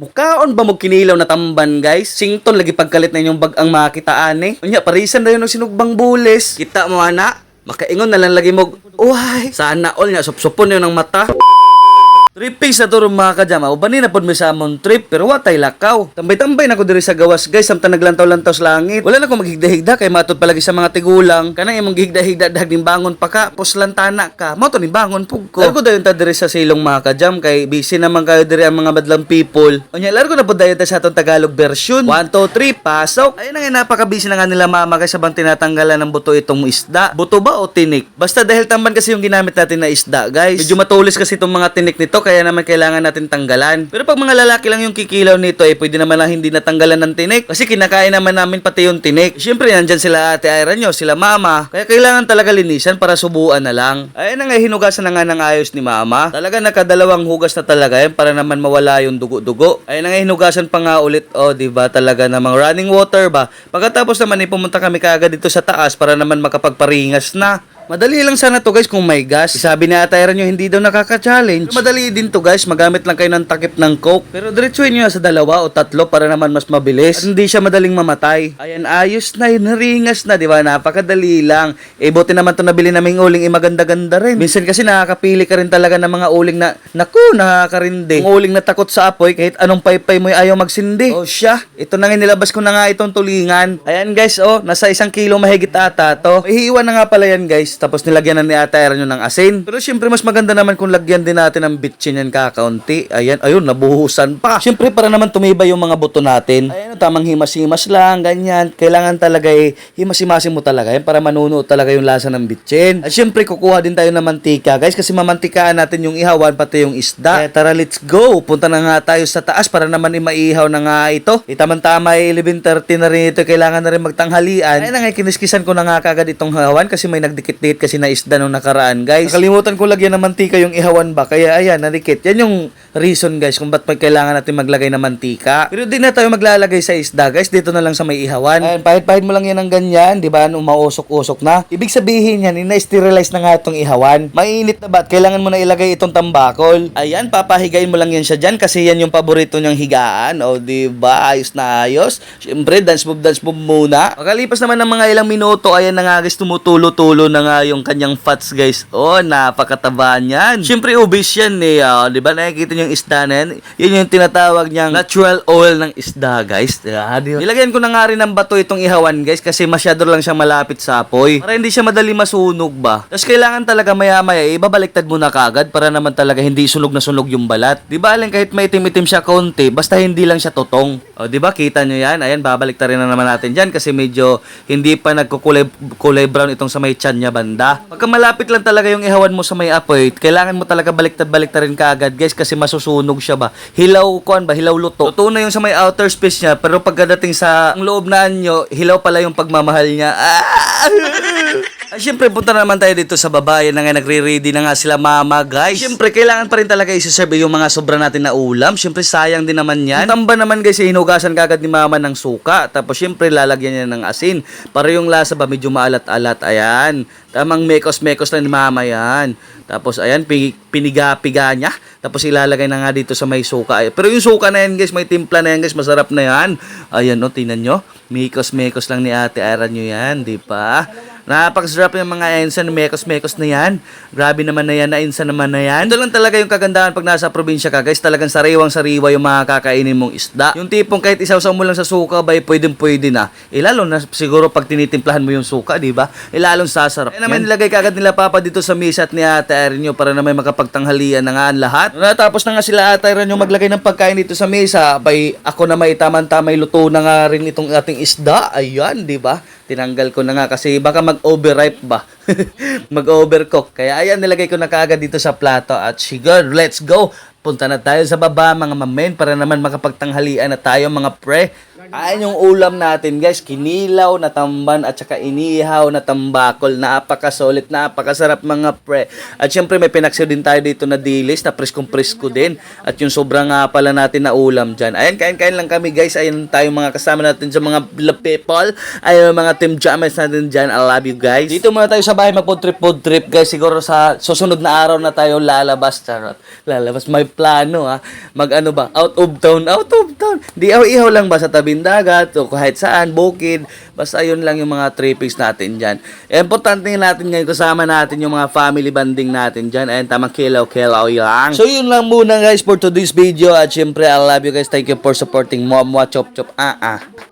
Mukaon ba mo kinilaw na tamban guys? Sington lagi pagkalit na inyong bag ang makitaan eh. Unya, parisan na yun ng sinugbang bulis. Kita mo ana, makaingon na lang lagi mo, uhay, sana all nga, supsupon yun ng mata. Tripping sa turong mga kajama, ubani na pod mi sa amon trip, pero watay lakaw. Tambay-tambay na ko diri sa gawas guys, samtang naglantaw-lantaw sa langit. Wala na ko maghigda-higda kay matod palagi sa mga tigulang. Kanang imong gihigda-higda dag ning bangon pa ka, poslantana ka. Mo to ni bangon pug ko. Largo dayon ta diri sa silong mga kajam kay busy naman kayo diri ang mga badlang people. Unya largo na pod dayon ta sa atong Tagalog version. 1 2 3 pasok. Ayun na nga napaka-busy na nga nila mama kay sabang tinatanggalan ng buto itong isda. Buto ba o tinik? Basta dahil tamban kasi yung ginamit natin na isda, guys. Medyo matulis kasi itong mga tinik nito kaya naman kailangan natin tanggalan. Pero pag mga lalaki lang yung kikilaw nito, eh pwede naman lang hindi natanggalan ng tinik. Kasi kinakain naman namin pati yung tinik. Siyempre, nandyan sila ate Ira nyo, sila mama. Kaya kailangan talaga linisan para subuan na lang. Ayun na nga, hinugasan na nga ng ayos ni mama. Talaga nakadalawang hugas na talaga yan para naman mawala yung dugo-dugo. Ayun na nga, hinugasan pa nga ulit. O, di ba talaga namang running water ba? Pagkatapos naman, eh, pumunta kami kaagad dito sa taas para naman makapagparingas na. Madali lang sana to guys kung may gas. Sabi ni Atayra nyo hindi daw nakaka-challenge. Madali din to guys, magamit lang kayo ng takip ng coke. Pero diretsuhin nyo sa dalawa o tatlo para naman mas mabilis. At hindi siya madaling mamatay. Ayan, ayos na yun, naringas na, di ba? Napakadali lang. Eh, buti naman to nabili naming uling, eh maganda-ganda rin. Minsan kasi nakakapili ka rin talaga ng mga uling na, naku, nakakarindi. Yung uling na takot sa apoy, kahit anong paypay mo ay ayaw magsindi. O siya, ito na nga nilabas ko na nga itong tulingan. Ayan guys, oh, nasa isang kilo mahigit ata to. Ihiwan na nga pala yan guys. Tapos nilagyan na ni Ate Aaron ng asin. Pero syempre mas maganda naman kung lagyan din natin ng bitchin yan kakaunti. Ayan, ayun, nabuhusan pa. Syempre para naman tumibay yung mga buto natin. Ayan, tamang himas-himas lang, ganyan. Kailangan talaga eh, himas-himasin mo talaga yan para manuno talaga yung lasa ng bitchin. At syempre kukuha din tayo ng mantika guys kasi mamantikaan natin yung ihawan pati yung isda. Kaya tara, let's go. Punta na nga tayo sa taas para naman maihaw na nga ito. Itaman-tama eh, 11.30 na rin ito. Kailangan na rin magtanghalian. Ayun na nga, kiniskisan ko na nga kagad itong hawan kasi may nagdikit-dikit kasi na isda nung nakaraan guys. Nakalimutan ko lagyan ng mantika yung ihawan ba. Kaya ayan, nadikit. Yan yung reason guys kung ba't kailangan natin maglagay ng mantika. Pero di na tayo maglalagay sa isda guys. Dito na lang sa may ihawan. Ayan, pahit-pahit mo lang yan ng ganyan. Di ba? Umausok-usok na. Ibig sabihin yan, ina-sterilize na nga itong ihawan. Mainit na ba? Kailangan mo na ilagay itong tambakol. Ayan, papahigayin mo lang yan siya dyan kasi yan yung paborito niyang higaan. O, di ba? Ayos na ayos. Siyempre, dance move, dance move muna. Makalipas naman ng mga ilang minuto, ayan na nga guys, tumutulo-tulo na nga yung kanyang fats guys. Oh, napakataba niyan. Siyempre, obese yan eh. Oh, di ba? Nakikita niyo yung isda na yan. Yun yung tinatawag niyang natural oil ng isda guys. Ah, di ba? Nilagyan ko na nga rin ng bato itong ihawan guys kasi masyado lang siya malapit sa apoy. Para hindi siya madali masunog ba. Tapos kailangan talaga maya-maya, eh, ibabaliktad mo na kagad para naman talaga hindi sunog na sunog yung balat. Di ba? Alin kahit may itim-itim siya konti, basta hindi lang siya totong. O, di ba? Kita nyo yan? Ayan, babaliktarin na naman natin dyan kasi medyo hindi pa nagkukulay kulay brown itong sa may chan niya banda. Pagka malapit lang talaga yung ihawan mo sa may apoy, kailangan mo talaga baliktad-baliktarin kaagad guys kasi masusunog siya ba. Hilaw kuan ba? Hilaw luto. Luto na yung sa may outer space niya pero pagkadating sa ang loob na anyo, hilaw pala yung pagmamahal niya. Ah! Ay, syempre, punta na naman tayo dito sa babae na nga nagre-ready na nga sila mama, guys. Syempre, kailangan pa rin talaga isi-serve yung mga sobra natin na ulam. Syempre, sayang din naman yan. Ang tamba naman, guys, eh, hinugasan kagad ni mama ng suka. Tapos, syempre, lalagyan niya ng asin. Para yung lasa ba, medyo maalat-alat. Ayan. Tamang mekos-mekos lang ni mama yan. Tapos, ayan, pi- piniga-piga niya. Tapos, ilalagay na nga dito sa may suka. Pero yung suka na yan, guys, may timpla na yan, guys. Masarap na yan. Ayan, no, tingnan nyo. Mekos-mekos lang ni ate Ara nyo yan, di ba? Napakasarap yung mga ensan, mekos-mekos na yan. Grabe naman na yan, na ensan naman na yan. Ito lang talaga yung kagandahan pag nasa probinsya ka, guys. Talagang sariwang-sariwa yung mga kakainin mong isda. Yung tipong kahit isaw-saw mo lang sa suka, bay, pwedeng-pwede na. Eh, lalo na siguro pag tinitimplahan mo yung suka, di ba? Eh, lalong sasarap. Kaya naman nilagay kagad nila papa dito sa misa at ni Ate Erin para na may makapagtanghalian na nga ang lahat. Natapos na nga sila Ate Erin maglagay ng pagkain dito sa mesa. Bay, ako na may tamang-tamay luto na nga rin itong ating isda. Ayan, di ba? Tinanggal ko na nga kasi baka mag-overripe ba? mag-overcook. Kaya ayan, nilagay ko na kaagad dito sa plato. At sige, let's go! Punta na tayo sa baba mga mamen para naman makapagtanghalian na tayo mga pre. Ayan yung ulam natin guys, kinilaw na tamban at saka inihaw na tambakol. Napakasolit, napakasarap mga pre. At syempre may pinaksaw din tayo dito na dilis na preskong-presko din. At yung sobrang nga pala natin na ulam dyan. Ayan, kain-kain lang kami guys. Ayan tayo mga kasama natin sa mga people. Ayan mga team jammers natin dyan. I love you guys. Dito muna tayo sa bahay mag-food trip, food trip guys. Siguro sa susunod na araw na tayo lalabas. Charot. Lalabas. May plano ha. Mag ano ba? Out of town. Out of town. Di ihaw lang ba sa tabing dagat o kahit saan, bukid. Basta yun lang yung mga trippings natin dyan. Eh, Importante natin ngayon kasama natin yung mga family banding natin dyan. Ayan, tamang kilaw-kilaw lang. So yun lang muna guys for today's video. At syempre, I love you guys. Thank you for supporting Mom Chop Chop. Ah ah.